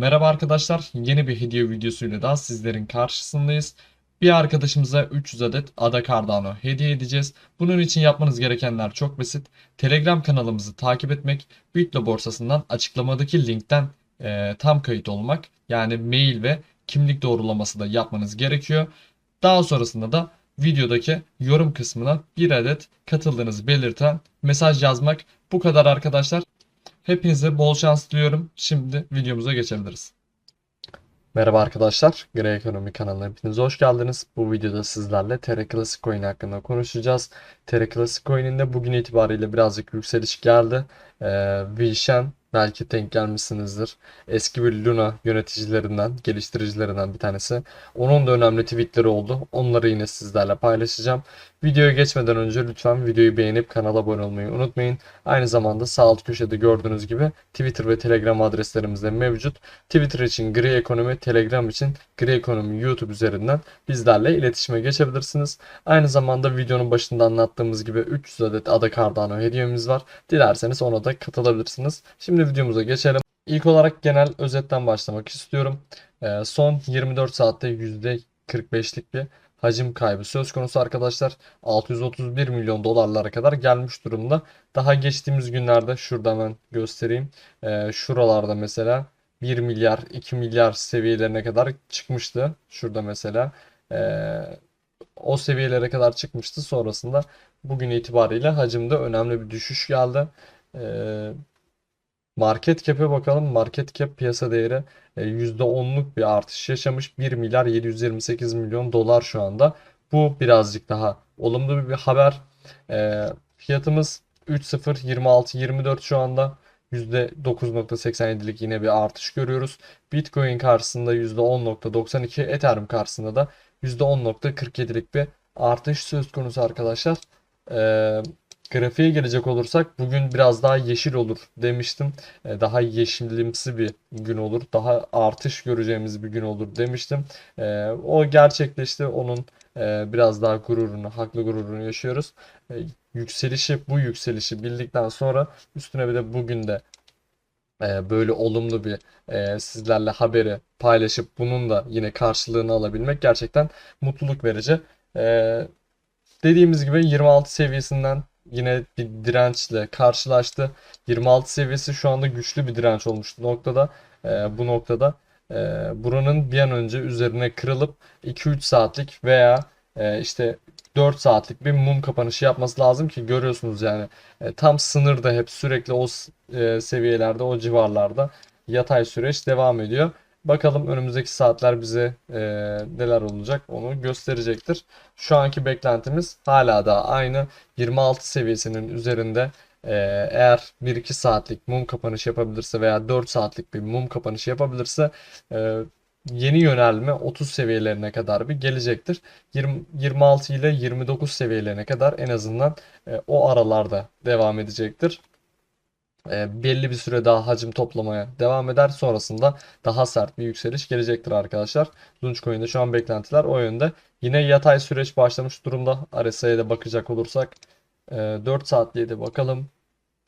Merhaba arkadaşlar, yeni bir hediye videosuyla daha sizlerin karşısındayız. Bir arkadaşımıza 300 adet Ada Cardano hediye edeceğiz. Bunun için yapmanız gerekenler çok basit. Telegram kanalımızı takip etmek, Bitlo borsasından açıklamadaki linkten e, tam kayıt olmak. Yani mail ve kimlik doğrulaması da yapmanız gerekiyor. Daha sonrasında da videodaki yorum kısmına bir adet katıldığınızı belirten mesaj yazmak. Bu kadar arkadaşlar. Hepinize bol şans diliyorum. Şimdi videomuza geçebiliriz. Merhaba arkadaşlar. Grey Ekonomi kanalına hepiniz hoş geldiniz. Bu videoda sizlerle TR Classic Coin hakkında konuşacağız. TR Classic Coin'in de bugün itibariyle birazcık yükseliş geldi. Ee, belki denk gelmişsinizdir. Eski bir Luna yöneticilerinden, geliştiricilerinden bir tanesi. Onun da önemli tweetleri oldu. Onları yine sizlerle paylaşacağım. Videoya geçmeden önce lütfen videoyu beğenip kanala abone olmayı unutmayın. Aynı zamanda sağ alt köşede gördüğünüz gibi Twitter ve Telegram adreslerimiz de mevcut. Twitter için Gri Ekonomi, Telegram için Gri Ekonomi YouTube üzerinden bizlerle iletişime geçebilirsiniz. Aynı zamanda videonun başında anlattığımız gibi 300 adet Ada Cardano hediyemiz var. Dilerseniz ona da katılabilirsiniz. Şimdi videomuza geçelim. İlk olarak genel özetten başlamak istiyorum. Ee, son 24 saatte %45'lik bir hacim kaybı söz konusu arkadaşlar. 631 milyon dolarlara kadar gelmiş durumda. Daha geçtiğimiz günlerde şurada hemen göstereyim. Ee, şuralarda mesela 1 milyar 2 milyar seviyelerine kadar çıkmıştı. Şurada mesela ee, o seviyelere kadar çıkmıştı. Sonrasında bugün itibariyle hacimde önemli bir düşüş geldi. Ee, Market cap'e bakalım. Market cap piyasa değeri e, %10'luk bir artış yaşamış. 1 milyar 728 milyon dolar şu anda. Bu birazcık daha olumlu bir haber. E, fiyatımız 3.026.24 şu anda. %9.87'lik yine bir artış görüyoruz. Bitcoin karşısında %10.92, Ethereum karşısında da %10.47'lik bir artış söz konusu arkadaşlar. Ee, grafiğe gelecek olursak bugün biraz daha yeşil olur demiştim. Ee, daha yeşillimsi bir gün olur. Daha artış göreceğimiz bir gün olur demiştim. Ee, o gerçekleşti. Onun e, biraz daha gururunu, haklı gururunu yaşıyoruz. Yükselişi, bu yükselişi bildikten sonra üstüne bir de bugün de e, böyle olumlu bir e, sizlerle haberi paylaşıp bunun da yine karşılığını alabilmek gerçekten mutluluk verici. E, dediğimiz gibi 26 seviyesinden yine bir dirençle karşılaştı. 26 seviyesi şu anda güçlü bir direnç olmuş noktada. E, bu noktada e, buranın bir an önce üzerine kırılıp 2-3 saatlik veya e, işte 4 saatlik bir mum kapanışı yapması lazım ki görüyorsunuz yani e, tam sınırda hep sürekli o e, seviyelerde o civarlarda yatay süreç devam ediyor. Bakalım önümüzdeki saatler bize e, neler olacak onu gösterecektir. Şu anki beklentimiz hala da aynı 26 seviyesinin üzerinde e, eğer 1-2 saatlik mum kapanışı yapabilirse veya 4 saatlik bir mum kapanışı yapabilirse e, yeni yönelme 30 seviyelerine kadar bir gelecektir. 20, 26 ile 29 seviyelerine kadar en azından e, o aralarda devam edecektir e, belli bir süre daha hacim toplamaya devam eder. Sonrasında daha sert bir yükseliş gelecektir arkadaşlar. Dogecoin'de şu an beklentiler o yönde. Yine yatay süreç başlamış durumda. RSI'ye de bakacak olursak e, 4 saatliğe de bakalım.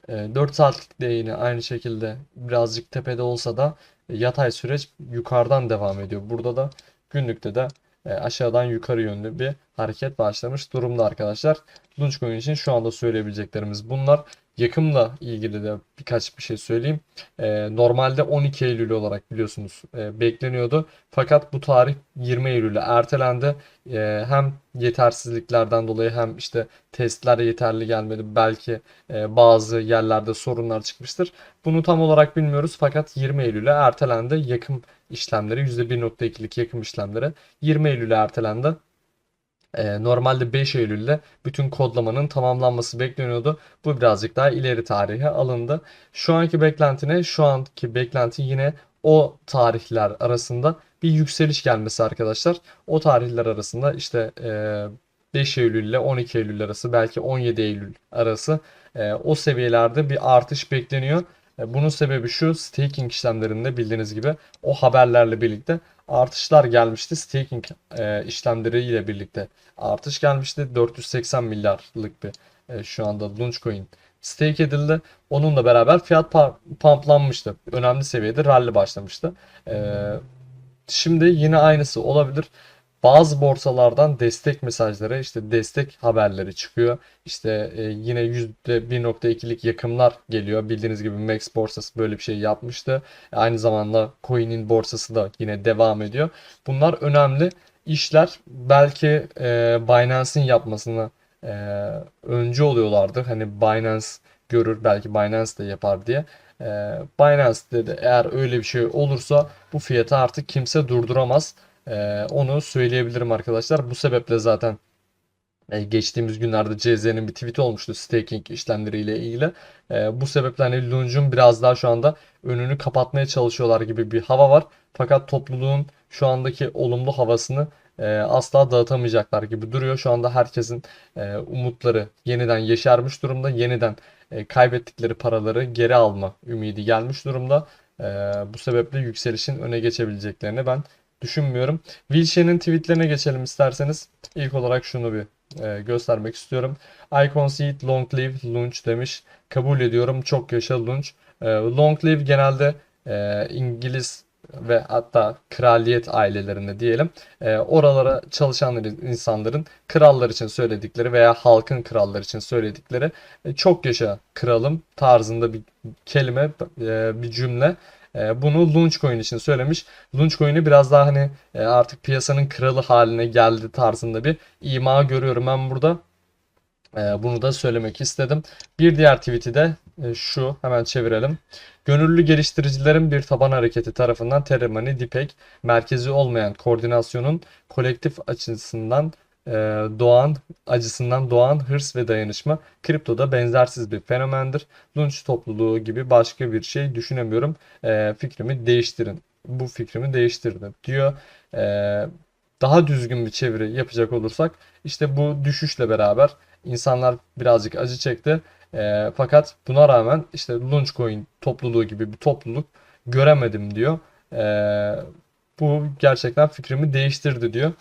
E, 4 saatlik de yine aynı şekilde birazcık tepede olsa da e, yatay süreç yukarıdan devam ediyor. Burada da günlükte de e, aşağıdan yukarı yönlü bir hareket başlamış durumda arkadaşlar. Dogecoin için şu anda söyleyebileceklerimiz bunlar. Yakımla ilgili de birkaç bir şey söyleyeyim. Ee, normalde 12 Eylül olarak biliyorsunuz e, bekleniyordu. Fakat bu tarih 20 Eylül'e ertelendi. E, hem yetersizliklerden dolayı hem işte testler yeterli gelmedi. Belki e, bazı yerlerde sorunlar çıkmıştır. Bunu tam olarak bilmiyoruz fakat 20 Eylül'e ertelendi. Yakım işlemleri %1.2'lik yakım işlemleri 20 Eylül'e ertelendi. E, normalde 5 Eylül'de bütün kodlamanın tamamlanması bekleniyordu. Bu birazcık daha ileri tarihe alındı. Şu anki beklenti ne? Şu anki beklenti yine o tarihler arasında bir yükseliş gelmesi arkadaşlar. O tarihler arasında işte e, 5 Eylül ile 12 Eylül arası belki 17 Eylül arası e, o seviyelerde bir artış bekleniyor. E, bunun sebebi şu staking işlemlerinde bildiğiniz gibi o haberlerle birlikte artışlar gelmişti. Staking e, işlemleriyle birlikte artış gelmişti. 480 milyarlık bir e, şu anda Launchcoin stake edildi. Onunla beraber fiyat pa- pumplanmıştı. Önemli seviyede rally başlamıştı. Ee, şimdi yine aynısı olabilir. Bazı borsalardan destek mesajları, işte destek haberleri çıkıyor. İşte e, yine %1.2'lik yakımlar geliyor. Bildiğiniz gibi Max borsası böyle bir şey yapmıştı. Aynı zamanda Coin'in borsası da yine devam ediyor. Bunlar önemli işler. Belki e, Binance'in yapmasını e, öncü oluyorlardı. Hani Binance görür belki Binance de yapar diye. E, Binance dedi eğer öyle bir şey olursa bu fiyatı artık kimse durduramaz. E, onu söyleyebilirim arkadaşlar. Bu sebeple zaten e, geçtiğimiz günlerde CZ'nin bir tweet olmuştu staking işlemleriyle ilgili. E, bu sebeple hani Lunge'un biraz daha şu anda önünü kapatmaya çalışıyorlar gibi bir hava var. Fakat topluluğun şu andaki olumlu havasını e, asla dağıtamayacaklar gibi duruyor. Şu anda herkesin e, umutları yeniden yeşermiş durumda. Yeniden kaybettikleri paraları geri alma ümidi gelmiş durumda. Bu sebeple yükselişin öne geçebileceklerini ben düşünmüyorum. Wilshere'nin tweetlerine geçelim isterseniz. İlk olarak şunu bir e, göstermek istiyorum. I concede long live Lunch demiş. Kabul ediyorum. Çok yaşa Lunch. E, long live genelde e, İngiliz ve hatta kraliyet ailelerinde diyelim e, oralara çalışan insanların krallar için söyledikleri veya halkın krallar için söyledikleri e, çok yaşa kralım tarzında bir kelime e, bir cümle bunu Launchcoin için söylemiş. Launchcoin'i biraz daha hani e, artık piyasanın kralı haline geldi tarzında bir ima görüyorum ben burada. E, bunu da söylemek istedim. Bir diğer tweet'i de e, şu hemen çevirelim. Gönüllü geliştiricilerin bir taban hareketi tarafından Teremani Dipek merkezi olmayan koordinasyonun kolektif açısından e, doğan acısından doğan hırs ve dayanışma kriptoda benzersiz bir fenomendir. Lunch topluluğu gibi başka bir şey düşünemiyorum. E, fikrimi değiştirin. Bu fikrimi değiştirdim diyor. E, daha düzgün bir çeviri yapacak olursak işte bu düşüşle beraber insanlar birazcık acı çekti. Fakat buna rağmen işte Launchcoin topluluğu gibi bir topluluk göremedim diyor. Bu gerçekten fikrimi değiştirdi diyor.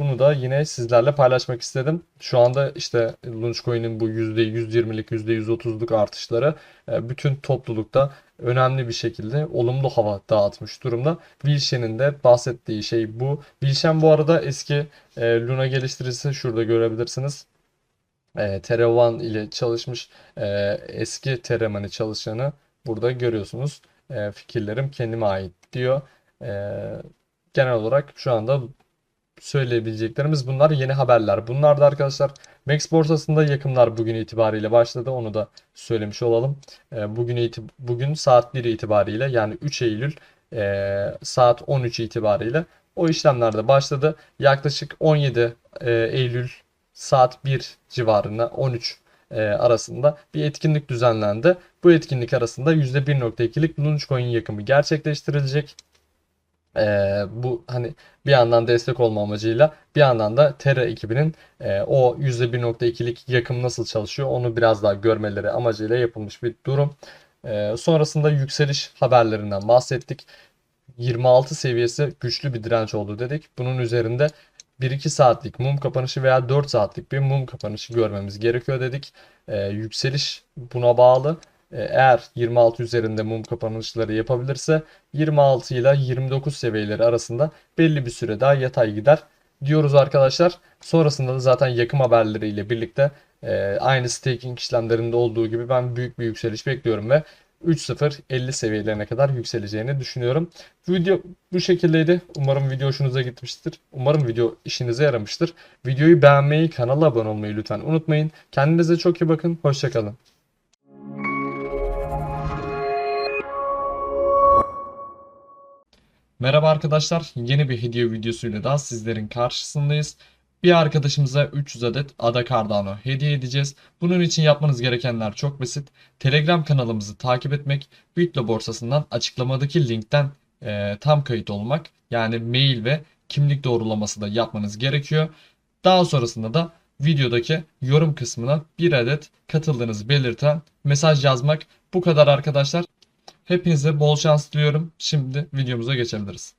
Bunu da yine sizlerle paylaşmak istedim. Şu anda işte Launchcoin'in bu %120'lik %130'luk artışları e, bütün toplulukta önemli bir şekilde olumlu hava dağıtmış durumda. Wilshen'in de bahsettiği şey bu. Wilshen bu arada eski e, Luna geliştiricisi şurada görebilirsiniz. E, Terawan ile çalışmış e, eski Tereman'i çalışanı burada görüyorsunuz. E, fikirlerim kendime ait diyor. E, genel olarak şu anda söyleyebileceklerimiz bunlar yeni haberler. Bunlar da arkadaşlar Max borsasında yakımlar bugün itibariyle başladı. Onu da söylemiş olalım. E, bugün bugün saat 1 itibariyle yani 3 Eylül e, saat 13 itibariyle o işlemler de başladı. Yaklaşık 17 e, Eylül saat 1 civarında 13 e, arasında bir etkinlik düzenlendi. Bu etkinlik arasında %1.2'lik Launchcoin yakımı gerçekleştirilecek. Ee, bu hani bir yandan destek olma amacıyla bir yandan da Terra ekibinin e, o %1.2'lik yakım nasıl çalışıyor onu biraz daha görmeleri amacıyla yapılmış bir durum. Ee, sonrasında yükseliş haberlerinden bahsettik. 26 seviyesi güçlü bir direnç oldu dedik. Bunun üzerinde 1-2 saatlik mum kapanışı veya 4 saatlik bir mum kapanışı görmemiz gerekiyor dedik. Ee, yükseliş buna bağlı. Ee, eğer 26 üzerinde mum kapanışları yapabilirse 26 ile 29 seviyeleri arasında belli bir süre daha yatay gider diyoruz arkadaşlar. Sonrasında da zaten yakım haberleriyle birlikte e, aynı staking işlemlerinde olduğu gibi ben büyük bir yükseliş bekliyorum ve 3.0-50 seviyelerine kadar yükseleceğini düşünüyorum. Video bu şekildeydi. Umarım video hoşunuza gitmiştir. Umarım video işinize yaramıştır. Videoyu beğenmeyi, kanala abone olmayı lütfen unutmayın. Kendinize çok iyi bakın. Hoşçakalın. Merhaba arkadaşlar. Yeni bir hediye videosuyla daha sizlerin karşısındayız. Bir arkadaşımıza 300 adet Ada Cardano hediye edeceğiz. Bunun için yapmanız gerekenler çok basit. Telegram kanalımızı takip etmek, Bitlo borsasından açıklamadaki linkten e, tam kayıt olmak. Yani mail ve kimlik doğrulaması da yapmanız gerekiyor. Daha sonrasında da videodaki yorum kısmına bir adet katıldığınızı belirten mesaj yazmak. Bu kadar arkadaşlar. Hepinize bol şans diliyorum. Şimdi videomuza geçebiliriz.